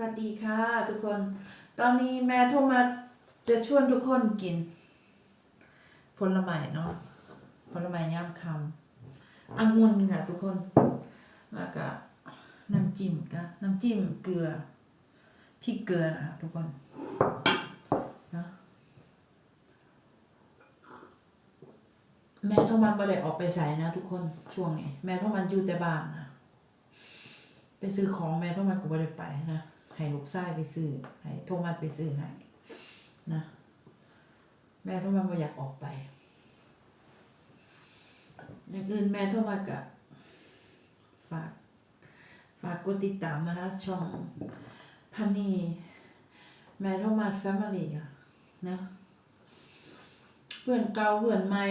วัสดีค่ะ ทุกคน ตอนนี้แม่โทรมาจะชวนทุกคนกิน ผลไม้เนาะผลไม้ย่ำคำองุ่นค่ะ ทุกคน แล้วก็น้ำจิ้มนะน้ำจิ้มเกลือพริกเกลือนะคะทุกคนนะแม่โทรมาบ่ได้ออกไปใส่นะ ทุกคนช่วงนี้ แม่โทรมาอยู่แต่บ้านนะไปซื้อของแม่ทรมาก็บ่ได้ไปนะ ให้ลูกชายไปซื้อให้โทรมาไปซื้อให้นะแม่โทรมาบ่อยากออกไปอย่างอื่นแม่โทรมากับฝากฝากกดติดตามนะคะ ช่องพันนีแม่โทรมาแฟมิลี่นะเพื่อนเก่าเพื่อนใหม่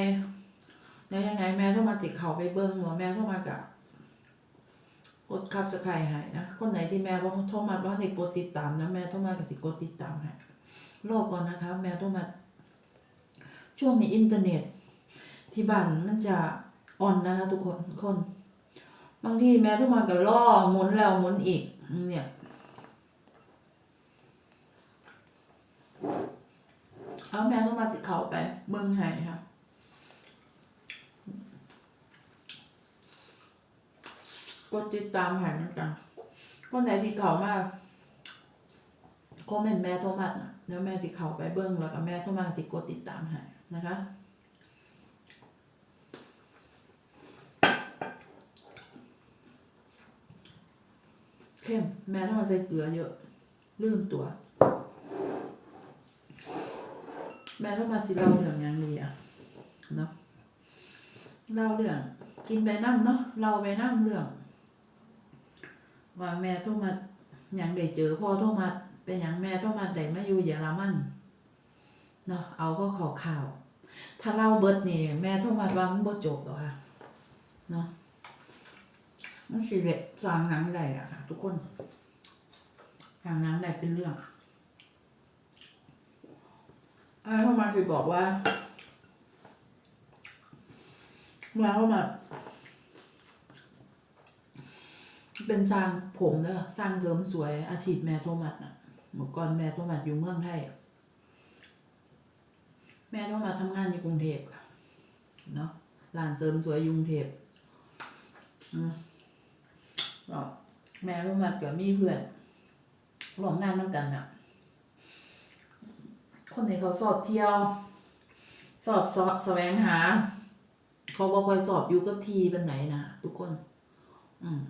แล้วยังไงแม่โทรมาติดเขาไปเบิ้งหัวแม่โทรมากับ กดคับสไครต์ให้นะ คนไหนที่แม่ว่าโทรมาว่าให้กดติดตามนะ แม่โทรมาก็สิกดติดตามให้โลกก่อนนะคะ แม่โทรมาช่วงนี้อินเทอร์เน็ต ที่บ้านมันจะอ่อนนะคะ ทุกคนคน บางทีแม่โทรมาก็ล่อหมุนแล้วหมุนอีก เนี่ยเอาแม่โทรมาสิเขาไปเบิ่งให้ค่ะ กดติดตามหายเหมือนกัน คนไหนที่เขามาคอมเมนต์แม่โทรมาน่ะเดี๋ยวแม่จะเข้าไปเบิ้งแล้วก็แม่โทรมาสิกดติดตามให้นะคะเข้มแม่ต้องมาใส่เกลือเยอะลืมตัว แม่ต้องมาสิเล่าเรื่องหยังดีอะเนาะเล่าเรื่องกินไปน้ำเนาะเราไปน้ำเรื่อง ว่าแม่โทรมาหยังได้เจอพ่อโทรมาเป็นหยังแม่โทรมาได้มาอยู่เยอรมันเนาะเอาก็ข่าวข่าว ถ้าเล่าเบิดนี่แม่โทรมาว่ามันบ่จบหรอกค่ะเนาะมันสิเด็ดสร้างหนังได้อะค่ะ ทุกคนสร้างหนังได้เป็นเรื่องอ่าโทรมาสิบอกว่าเมื่อเข้ามา เป็นสร้างผมเนอะสร้างเสริมสวยอาชีพแม่โทมัสน่ะเมื่อก่อนแม่โทมัสอยู่เมืองไทยแม่โทมัสทำงานอยู่กรุงเทพเนาะร้านเสริมสวยยกรุงเทพอืมก็แม่โทมัสกับมีเพื่อนร่วมงานน้ำกันอะคนที่เขาสอบเที่ยว สอบสอบแสวงหา เขาบอกคอยสอบอยู่กับทีเป็นไหนนะทุกคน อืม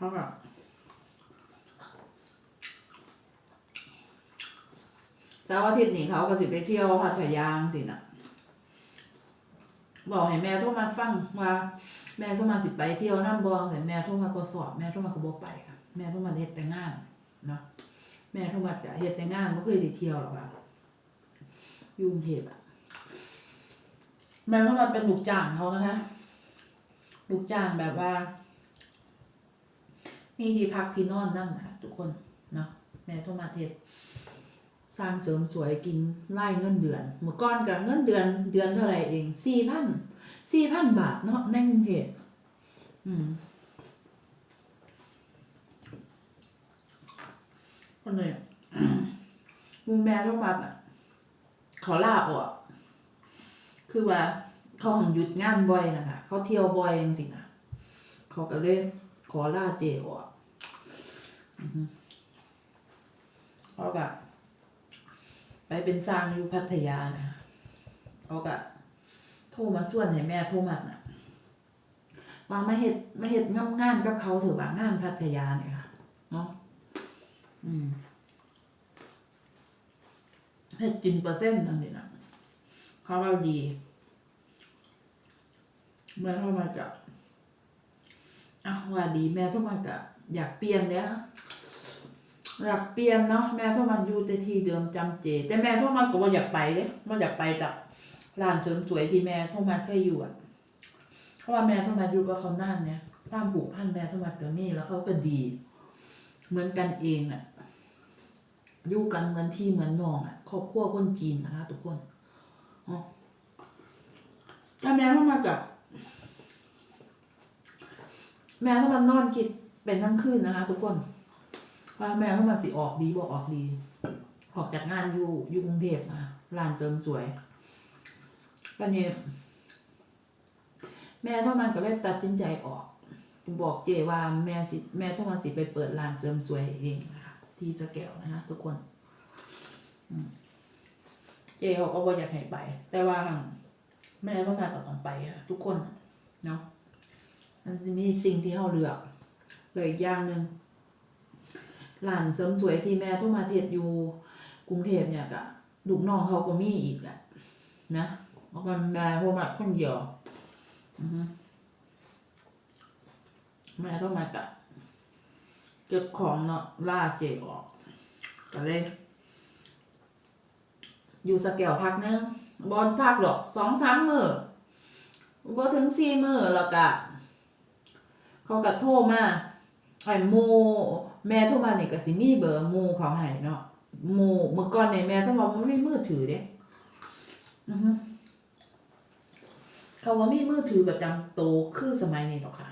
เขาแบบเสาร์อาทิตย์นี่เขาก็สิไปเที่ยวพัทยาสินะบอกให้แม่โทรมาฟังว่าแม่โทรมาสิไปเที่ยวน้ำบองแต่แม่โทรมาก็สอบแม่โทรมาก็บ่ไปค่ะแม่โทรมาเฮ็ดแต่งานเนาะแม่โทรมาจะเฮ็ดแต่งานไม่เคยได้เที่ยวหรอกค่ะยุ่งเทพอะแม่โทรมาเป็นลูกจ้างเขานะคะลูกจ้างแบบว่า มีที่พักที่นอนนั่นนะคะทุกคนเนาะแม่โทมาเทศสร้างเสริมสวยกินไล่เงินเดือนเมื่อก่อนกับเงินเดือนเดือนเท่าไหร่เองสี่พันสี่พันบาทเนาะในกรุงเทพอืมคนเลยมุงแม่โทมาอะเขาลาออกคือว่าเขาหยุดงานบ่อยนะคะเขาเที่ยวบ่อยจริงๆนะเขาก็เลยขอลาเจออก เขาก็ไปเป็นสร้างอยู่พัทยานะเขาก็โทรมาส่วนให้แม่โทรมาน่ะว่ามาเห็ดมาเห็ดงามงานกับเขาถือว่างานพัทยาเนี่ยค่ะเนาะอืมเห็ดจินเปอร์เซ็นต์ทั้งนี้นะเขาเราดีแม่เข้ามาจากอะว่าดีแม่โทรมากะอยากเปลี่ยนเนี่ย อยากเปลี่ยนเนาะแม่โทรมาอยู่แต่ที่เดิมจำเจ แต่แม่โทรมาก็บ่อยากไปเด้บ่อยากไปจากร้านเสริมสวยที่แม่โทรมาเคยอยู่อะเพราะว่าแม่โทรมาอยู่กับเขานานเนี่ยความผูกพันแม่โทรมาก็มีแล้วเขาก็ดี เหมือนกันเองอะอยู่กันเหมือนพี่เหมือนน้องอะครอบครัวคนจีนนะคะทุกคนอ๋อแล้วแม่โทรมาจากแม่ถ้ามันนอนคิดเป็นทั้งคืนนะคะ ทุกคน ว่าแม่เขามาสิออกดีบอกออกดี ออกจากงานอยู่อยู่กรุงเทพนะร้านเสริมสวยปันนี้แม่เท่ามันก็เลยตัดสินใจออกบอกเจว่าแม่สิแม่เท่ามันสิไปเปิดร้านเสริมสวยเองนะคะที่สะแก้วนะคะทุกคนเจเขาก็บอกอยากให้ไป แต่ว่าแม่เท่ามันก็ต้องไปอะทุกคนเนาะมันจะมีสิ่งที่เขาเลือกเลยอีกอย่างหนึ่ง หลานเสริมสวยที่แม่ต้องมาเทศอยู่กรุงเทพเนี่ยกะลูกน้องเขาก็มีอีกอะนะเพราะมันแม่พวกมันคนเดียวแม่ต้องมากะเก็บของเนาะล่าเจออกก็เลยอยู่สแกวพักนึงบอลพักดอกสองสามมือบ่ถึงสี่มือแล้วก็เขาก็โทรมาไอ้หมู แม่โทรมานี่ก็สิมีเบอร์หมูเขาให้เนาะหมูเมื่อก่อนเนี่ยแม่โทรมาบ่มีมือถือเด้อือฮึเขาว่ามีมือถือประจำโตวคือสมัยนี้หรอกค่ะ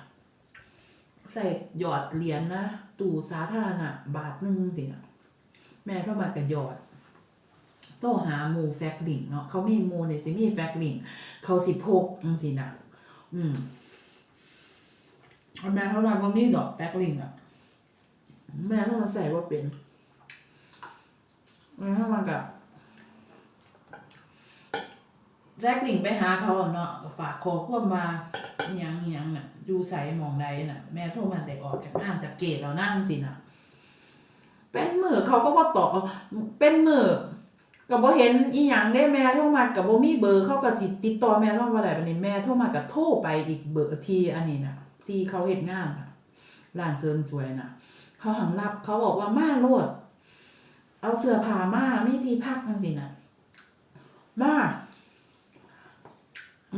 ใส่หยอดเหรียญนะตู้สาธารณะบาทหนึงสินะแม่โทรมาก็หยอดโทรหาหมูแฟกลิงเนาะเขามีหมูเนี่ยสิมีแฟกลิงเขาสิพกจังสินะอืมแม่เขามาบ่มีดอกแฟกลิงอะ แม่ต้องมาใส่ว่าเป็นแม่เข้ามากับแฟกลิงไปหาเขาเนาะฝากขอควบมาอิหยังอิหยังน่ะอยู่ใส่มองใดน่ะ แม่โทรมาได้ออกจากงานจากเกตแล้วนั่งสิน่ะ เป็นมือเขาก็บ่ตอบเป็นมือก็บ่เห็นอีหยังได้แม่โทรมากับบ่มีเบอร์เขาก็สิติดต่อแม่โทรมาได้บัดนี้แม่โทรมาก็โทรไปอีกเบอร์ทีอันนี้น่ะ ที่เขาเฮ็ดงานน่ะร้านเสริมสวยน่ะ เขาหังรับเขาบอกว่ามาโลด เอาเสื้อผ้ามามีที่พักจังซี่นะมา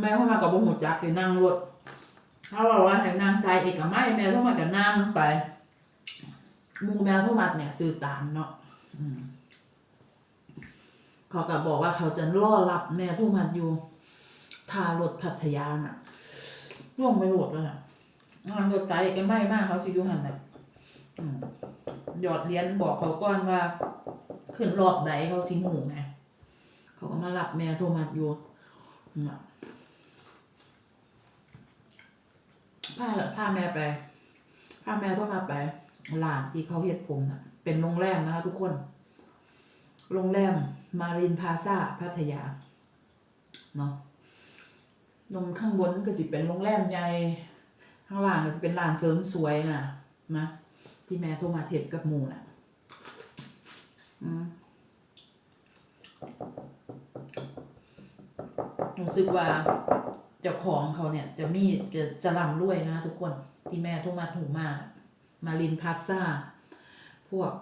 แม่เข้ามากับบ่ฮู้จักสินั่งรถเขาบอกว่าให้นั่งใส่เอกมัยแม่เข้ามาก็นั่งไปมูแมวโทมัสเนี่ยซื้อตามเนาะเขาก็บอกว่าเขาจะรอรับแม่โทมัสอยู่ทารถพัทยาน่ะล่วงไปหมดแล้วน่ะงานรถไกลก็ไม่มากเขาสิอยู่หันน่ะอืม หยอดเหรียญบอกเขาก่อนว่า ขึ้นรอบใดเขาสิงหูไงเขาก็มารับแม่โทรมัสอยู่น่ะพาพาแม่ไปพาแม่โทมัสไปหลานที่เขาเฮ็ดผมน่ะ เป็นโรงแรมนะคะทุกคน โรงแรมมารินพาซาพัทยา เนาะลงข้างบนก็สิเป็นโรงแรมใหญ่ ข้างล่างก็จะเป็นร้านเสริมสวยน่ะนะ ที่แม่โทรมาเทปกับหมูน่ะอืมรู้สึกว่าเจ้าของเขาเนี่ย จะมีจะจะร่ำรวยนะทุกคนที่แม่โทรมาถูกมากมารินพาซาพวก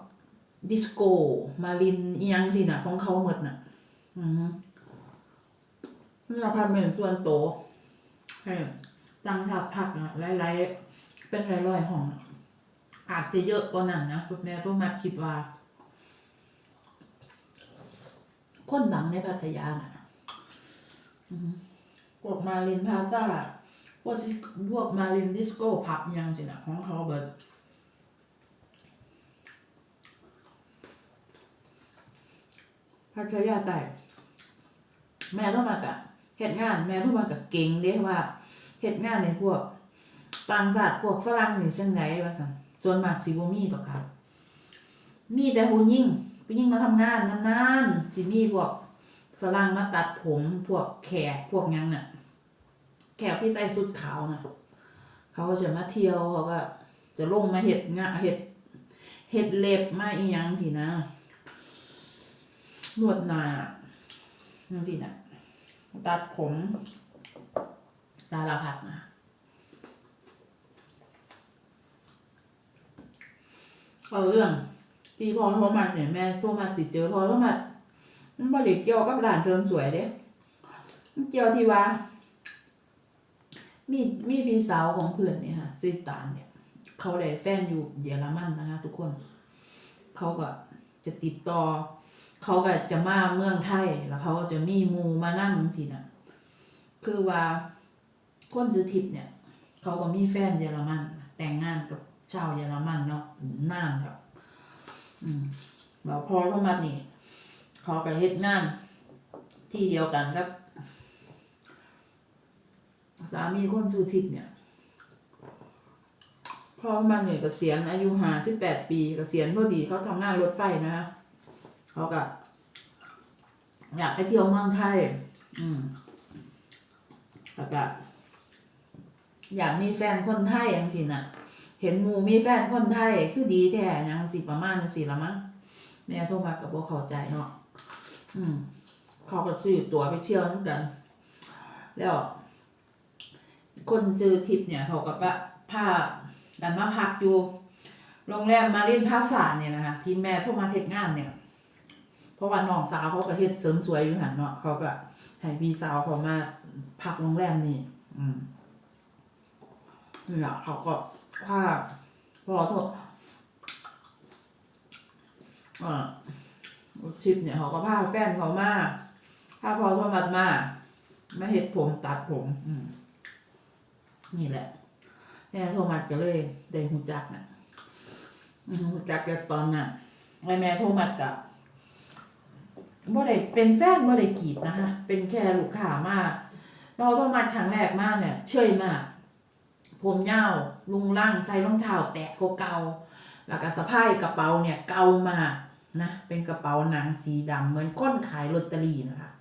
ดิสโก้มารินอียังสินะของเขาหมดน่ะ อืมเพื่อพาร์ตเมนส่วนโตให้ตั้งทับพักนะหลายๆเป็นร้อยๆห้องนะ อาจจะเยอะกว่านั้นนะคุณแม่ต้องมาคิดว่า คนดังในพัทยาน่ะพวกมารินพาซาพวกพวกมารินดิสโก้ผับยังสินะของเขาเบิดพัทยาใต้แม่ต้องมากะเหตุงาน แม่ต้องมากะเก่งเด้ว่าเหตุงานในพวกต่างชาติพวกฝรั่งนี่จังไงว่าซั่น จนมากสิบ่มีต่อกครับมีแต่ผู้หญิงผู้หญิงมาทำงานนานๆสิมีพวกฝรั่งมาตัดผมพวกแขกพวกยังน่ะ แขกที่ใส่ชุดขาวน่ะ เขาก็จะมาเที่ยวเขาก็จะลงมาเฮ็ดงานเฮ็ดเฮ็ดเล็บมาอีหยังสินะนวดหนาจังซี่นะตัดผมสารพัดนะ เอาเรื่องที่พอโทรมาเนี่ยแม่โทรมาสิเจอพอโทรมามันบ่ได้เกี่ยวกับร้านเสริมสวยเด้มันเกี่ยวที่ว่า มีมีพี่สาวของเพื่อนเนี่ยค่ะซื้อตาลเนี่ย เขาได้แฟนอยู่เยอรมันนะคะทุกคน เขาก็จะติดต่อ เขาก็จะมาเมืองไทยแล้วเขาก็จะมีมูมานั่งสินะคือว่าคนซื้อทิพย์เนี่ย เขาก็มีแฟนเยอรมัน แต่งงานกับ ชาวเยอรมันเนาะนานแล้วอืมเราพอเข้ามานี่เขาไปเฮ็ดงาน ที่เดียวกันกับ สามีคนสุทิพย์เนี่ยพอมาเนี่ยเกษียณอายุหาสิบแปดปีเกษียณพอดีเขาทำงานรถไฟนะฮะเขาก็อยากไปเที่ยวเมืองไทย อืมแล้วก็อยากมีแฟนคนไทยอย่างสิน่ะ เห็นหมูมีแฟนคนไทยคือดีแท้ยังสิประมาณสิละมั้งแม่โทรมากับบ่เข้าใจเนาะอืมเขาก็ซื้อตั๋วไปเที่ยวนั่นกัน แล้ว คนซื้อทิปเนี่ยเขาก็ปะพากันมาพักอยู่โรงแรมมารินพาสาเนี่ยนะคะที่แม่โทรมาเทศงานเนี่ย เพราะว่าน้องสาวเขาก็เฮ็ดเสริมสวยอยู่หันเนาะเขาก็ให้พี่สาวเขามาพักโรงแรมนี่ อืมนี่แหละเขาก็ พาพอโทษอ่าทริปเนี่ยเขาก็พาแฟนเขามาพาพอโทษมัดมามาเห็ดผมตัดผมอืมนี่แหละแม่โทรมาก็เลยได้หูจักนะอืมหูจักกันตอนน่ะไอแม่โทรมากับบ่ได้เป็นแฟนบ่ได้กีดนะคะเป็นแค่ลูกค้ามาเราโทรมาครั้งแรกมากเนี่ย เชยมาก ผมยาวลุงล่างใส่รองเท้าแตะเก่าๆแล้วก็สะพายกระเป๋าเนี่ยเก่ามากนะเป็นกระเป๋าหนังสีดำเหมือนค้นขายลอตเตอรี่นะคะ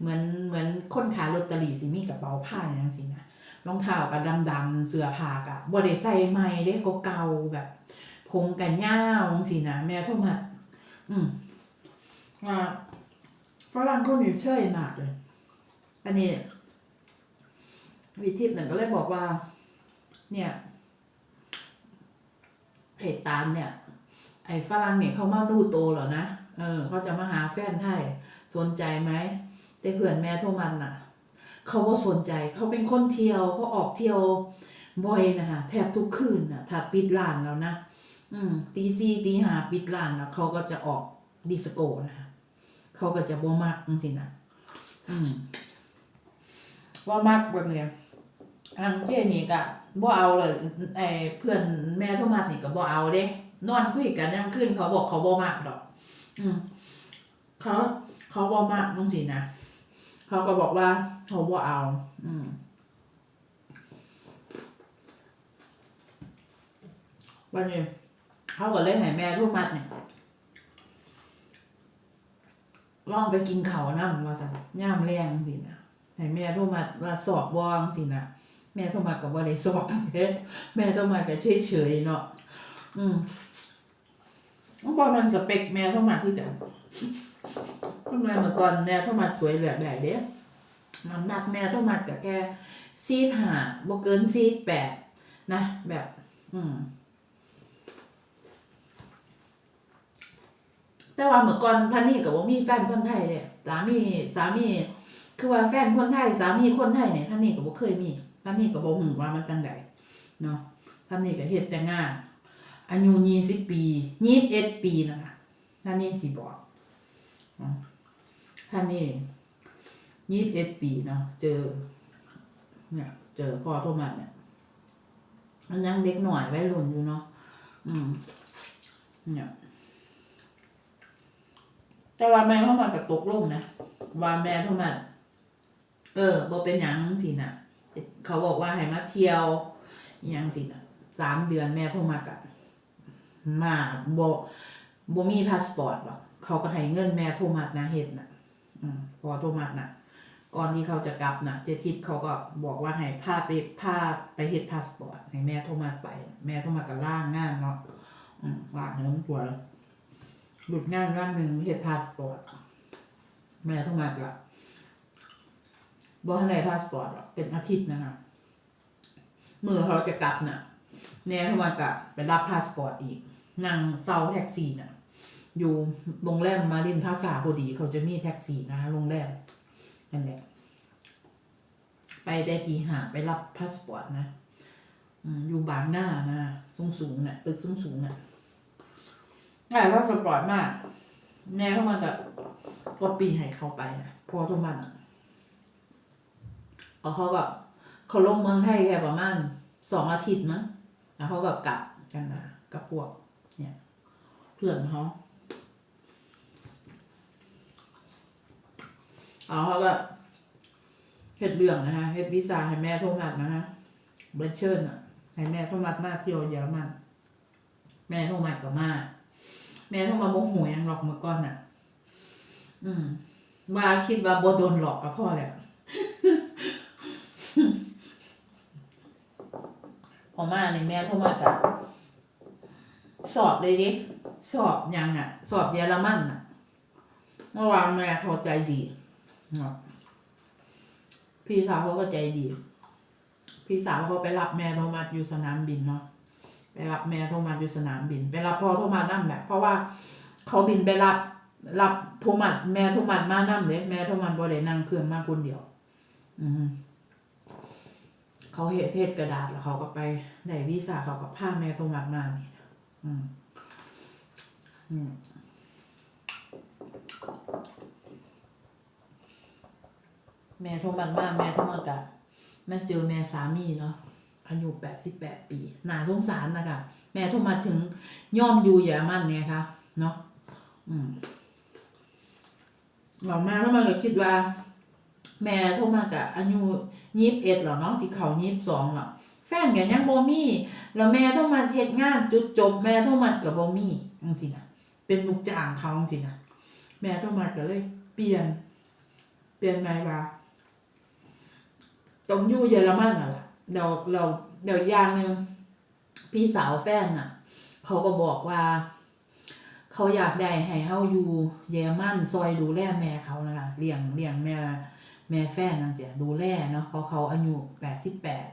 เหมือนเหมือนค้นขายลอตเตอรี่สิมีกระเป๋าผ้าอย่างสินะรองเท้ากับดำๆเสื้อผ้ากับ่ได้ใส่ใหม่เด้ก็เก่าแบบผมกันยาวจังซี่นะแม่โทรมาอืมอ่าฝรั่งคนนี้เชยมากเลย อันนี้วิทิพย์หนึ่งก็เลยบอกว่า เนี่ยเพจตามเนี่ย ไอ้ฝรั่งเนี่ยเขามาดูโตแล้วนะ เออเขาจะมาหาแฟนไทยสนใจไหมแต่เพื่อนแม่โทรมันน่ะ เขาบ่สนใจเขาเป็นคนเที่ยวเขาออกเที่ยวบ่อยนะคะแทบทุกคืนนะถ้าปิดร้านแล้วนะอืมตีสี่ตีห้าปิดร้านแล้วเขาก็จะออกดิสโก้นะคะเขาก็จะบ่มักจังซี่นะอืมบ่มักแบบเนี้ยอันเจนี่ก็ บ่เอาเลยไอ้เพื่อนแม่โทมัสนี่ก็บ่เอาเด้ นอนคุยกันยังขึ้นเขาบอกเขาบ่มักดอก อืมเขาเขาบ่มักจังซี่นะเขาก็บอกว่าเขาบ่เอา อืมวันนี้เขาก็เลยให้แม่ทุมัดเนี่ยลองไปกินเขาวนั่นว่าสันย่ามแรงสินะให้แม่ทุมัดว่าสอบว่างสินะ แม่ทุกมัดก็บ่ได้สอบเด้แม่ทุกมัดก็เฉยเฉยๆเนาะอืมบ่มันสเปคแม่ทุกมัดคือจะทำไมเมื่อก่อนแม่ทุกมัดสวยเหลือได้เด้น้ำหนักแม่ต้องมัดกับแกซีดหาบเกินซีดแปดนะแบบ อืมแต่ว่าเมื่อก่อนพันนี่กับว่ามีแฟนคนไทยเนี่ยสามีสามี คือว่าแฟนคนไทย สามีคนไทยเนี่ยพันนี่กับว่าเคยมี พันนี่กับว่าหูว่ามันจังใดเนาะพันนี่กับเฮ็ดแต่งงาน อายุยี่สิบปียี่สิบเอ็ดปีนะคะพันนี่สิบอกอ๋อพันนี่ยี่สิบเอ็ดปีเนาะเจอเนี่ยเจอพ่อโทมัสเนี่ยมันยังเด็กหน่อยไวัยรุ่นอยู่เนาะอืมเนี่ยแต่ว่าแม่โทมัสกับตกลงนะว่าแม่โทมัสเออบ่เป็นหยังสินะ เขาบอกว่าให้มาเที่ยวยังสินะสามเดือนแม่โทมัสอะมาบ่บ่มีพาสปอร์ตหรอกเขาก็ให้เงินแม่โทมัสนะเฮ็ดนะอพอโทมัสน่ะก่อนที่เขาจะกลับน่ะเจทิพเขาก็บอกว่าให้พาไปพาไปเฮ็ดพาสปอร์ตให้แม่โทมัสไป แม่โทมัสก็ล่างงานเนาะว่างเงินตัวหลุดงานวันหนึ่งเฮ็ดพาสปอร์ตแม่โทมัสก็ บอกให้ได้พาสปอร์ตหรอกเป็นอาทิตย์นะคะเมื่อเขาจะกลับน่ะแม่โทมัสก็ไปรับพาสปอร์ตอีกนั่งเซาแท็กซี่น่ะ อยู่โรงแรมมารินภาษาพอดี เขาจะมีแท็กซี่นะคะโรงแรมนั่นแหละไปได้ตีหาไปรับพาสปอร์ตนะอยู่บางหน้านะสูงสูงๆน่ะ ตึกสูงสูงๆน่ะได้พาสปอร์ตมาก แม่เข้ามากับก็ปีให้เขาไปนะพอทุกมันอะ เอาเขาแบบเขาลงเมืองไทยแค่ประมาณสองอาทิตย์มั้งแล้วเขาก็กลับกันนะกับพวก เนี่ยเพื่อนเขาเอาเขาก็เฮ็ดเรื่องนะคะเฮ็ดวีซ่าให้แม่โทมัสนะคะเบรเชิญอะให้แม่โทมัสมาเที่ยวเยอรมันแม่โทมัสก็มาแม่โทมัสบ่หูหยังหรอกเมื่อก่อนน่ะ อืมว่าคิดว่าบ่โดนหลอกก็พอแหล้ว พ อมาในแม่โทมัสอะสอบเลยดิสอบยังอะ สอบเยอรมันอะ เมื่อวานแม่เขาใจดีเนาะพี่สาวเขาก็ใจดี พี่สาวเขาไปรับแม่โทมัสอยู่สนามบินเนาะไปรับแม่โทมัสอยู่สนามบิน ไปรับพ่อโทมัสนั่นแหละเพราะว่าเขาบินไปรับรับโทมัสแม่โทมัสมานั่เลยแม่โทมัสบ่ได้นั่งเครื่องมาคนเดียว อืม เขาเฮ็ดเฮ็ดกระดาษแล้วเขาก็ไปได้วีซ่าเขาก็พาแม่โทมัสมานี่อืมอืมแม่โทรมันมาแม่โทรมากะแม่เจอแม่สามีเนาะอายุแปดสิบแปดปีหนาสงสารนะคะแม่โทรมาถึงย่อมอยู่เยอรมันเนี่ยค่ะเนาะอืมเรามาเพราะมันก็คิดว่า แม่โทรมากะอายุ ยี่สิบเอ็ดหรอเนาะสิเขายี่สิบสองหรอแฟนกันยังบ่มีแล้วแม่โทรมาเฮ็ดงานจุดจบ แม่โทรมากับบ่มีจริงๆนะเป็นลูกจ้างเขาจริงนะแม่โทรมาก็เลย เปลี่ยน เปลี่ยนหม่ว่าตรงอยู่เยอรมันน่ะล่ะเดี๋ยวเราเดี๋ยวอย่างหนึ่งพี่สาวแฟนน่ะ เขาก็บอกว่า เขาอยากได้ให้เฮาอยู่เยอรมันซอยดูแลแม่เขานะคะเลี้ยงเลี้ยงแม่ แม่แฟนนั่นเสียดูแลเนาะเพราะเขาอายุแปดสิบแปด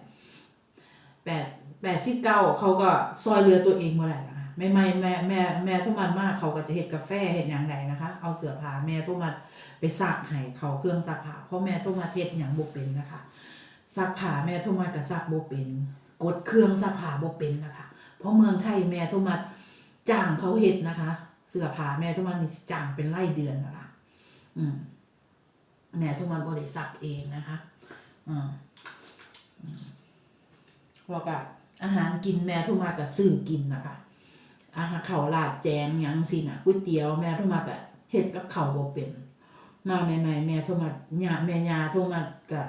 แปดแปดสิบเก้าเขาก็ซอยเรือตัวเองมื่อไหร่ล่ะคะไม่ไม่แม่แม่แม่ทุกมันมากเขาก็จะเฮ็ดกาแฟเฮ็ดอย่างไรนะคะ เอาเสื้อผ้าแม่ทุกมันไปซักให้เขาเครื่องซักผ้าเพราะแม่ทุกมาเฮ็ดอย่างบุเป็นนะคะซักผ้าแม่โทรมากับซักบ่เป็นกดเครื่องซักผ้าบ่เป็นนะคะ เพราะเมืองไทยแม่โทรมาจ้างเขาเฮ็ดนะคะ เสื้อผ้าแม่โทรมานี่จ้างเป็นรายเดือนนะคะ อืม แม่โทรมาบ่ได้ซักเองนะคะอืมอืมแล้วกอาหารกินแม่ทรมาก็ซื้อกินนะคะอาหารข้าวราดแจงยังสินะก๋วยเตี๋ยวแม่ทรมาก็เฮ็ดกับข้าวบ่เป็น มาใหม่ๆแม่ทรมายาแม่ยาทรมาก็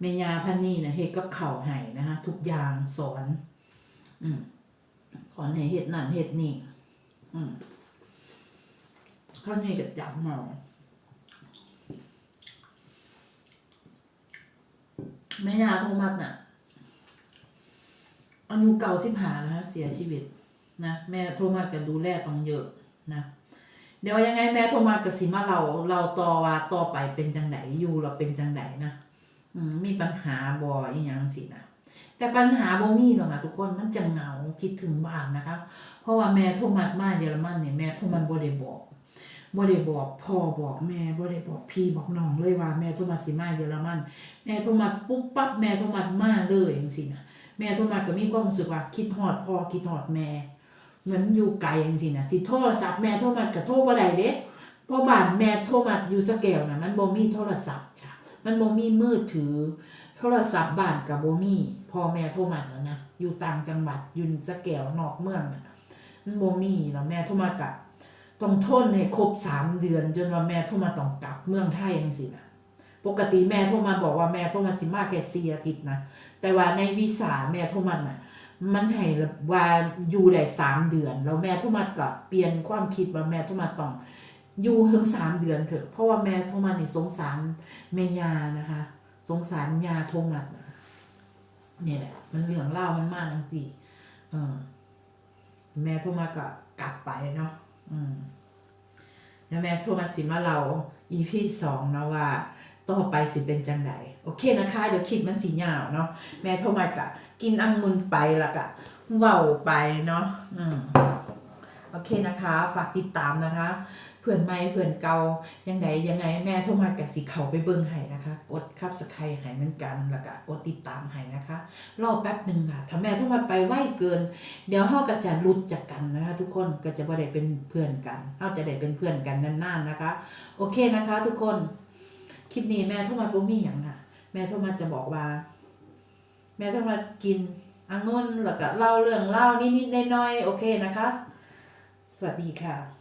แม่ยาพันนี่นะเฮ็ดกับข้าวให้นะคะทุกอย่างสอน อืมสอนให้เฮ็ดนั่นเฮ็ดนี่ อืมข้าวนี่ก็จับมา แม่ยาโทมัสน่ะอายุเก่าสิบหานะคะเสียชีวิตนะแม่โทมัสก็ดูแลต้องเยอะนะเดี๋ยวยังไงแม่โทมัสก็สิมาเราเราต่อว่าต่อไปเป็นจังไดอยู่เราเป็นจังไดนะอืมมีปัญหาบ่อีหยังสินะแต่ปัญหาบ่มีหรอกนะทุกคนมันจะเหงาคิดถึงบ้านนะคะ เพราะว่าแม่โทรมามาเยอรมันเนี่ยแม่โทรมันบ่ได้บอก บ่ได้บอกพ่อบอกแม่บ่ได้บอกพี่บอกน้องเลยว่าแม่โทรมาสิมาเยอรมัน แม่โทรมาปุ๊บปั๊บแม่โทรมามาเลยจังซี่นะแม่โทรมาก็มีความรู้สึกว่าคิดฮอดพ่อคิดฮอดแม่เหมือนอยู่ไกลจังซี่นะสิโทรศัพท์แม่โทรมาก็โทรบ่ได้เด้เพราะบ้านแม่โทรมาอยู่สแกลนะมันบ่มีโทรศัพท์ค่ะ มันบ่มีมือถือ โทรศัพท์บ้านกับบ่มีพ่อแม่โทรมาแล้วนะอยู่ต่างจังหวัดอยู่สแก้วนอกเมืองน่ะมันบ่มีแล้วแม่โทรมากะ ต้องทนให้ครบสามเดือน จนว่าแม่โทรมาต้องกลับเมืองไทยจังซี่นะปกติแม่โทรมาบอกว่าแม่โทรมาสิมาแค่สี่อาทิตย์นะแต่ว่าในวีซ่าแม่โทรมาน่ะ มันให้ว่าอยู่ได้สามเดือน แล้วแม่โทรมาก็เปลี่ยนความคิดว่าแม่โทรมาต้องอยู่ถึงสามเดือนเถอะเพราะว่าแม่โทรมานี่สงสารแม่ยานะคะ สงสารยาโทมันเนี่ยแหละมันเรื่องเล่ามันมากจังสิเออแม่โทมัสก็กลับไปเนาะอืม แล้วแม่โทมัสสิมาเรา EP สองนะว่าต่อไปสิเป็นจังไดโอเคนะคะ เดี๋ยวคลิปมันสียาวเนาะแม่โทรมากะกินองุ่นไปละกะเว้าไปเนาะอืมโอเคนะคะ ฝากติดตามนะคะ เพื่อนใหม่เพื่อนเก่ายังไงยังไงแม่โทรมากับสิเขาไปเบิ่งให้นะคะ กดคับสไครให้เหมือนกันแล้วก็กดติดตามให้นะคะ รอแป๊บหนึ่งค่ะถ้าแม่โทรมาไปไหวเกิน เดี๋ยวเฮาก็จะหลุดจากกันนะคะ ทุกคนก็จะบ่ได้เป็นเพื่อนกันเฮาจะได้เป็นเพื่อนกันนานๆนะคะ โอเคนะคะ ทุกคนคลิปนี้แม่โทรมาบ่มีหยังค่ะ แม่โทรมาจะบอกว่า แม่โทรมากินอังุ่นแล้วก็เล่าเรื่องเล่านิดๆน้อยๆโอเคนะคะ สวัสดีค่ะ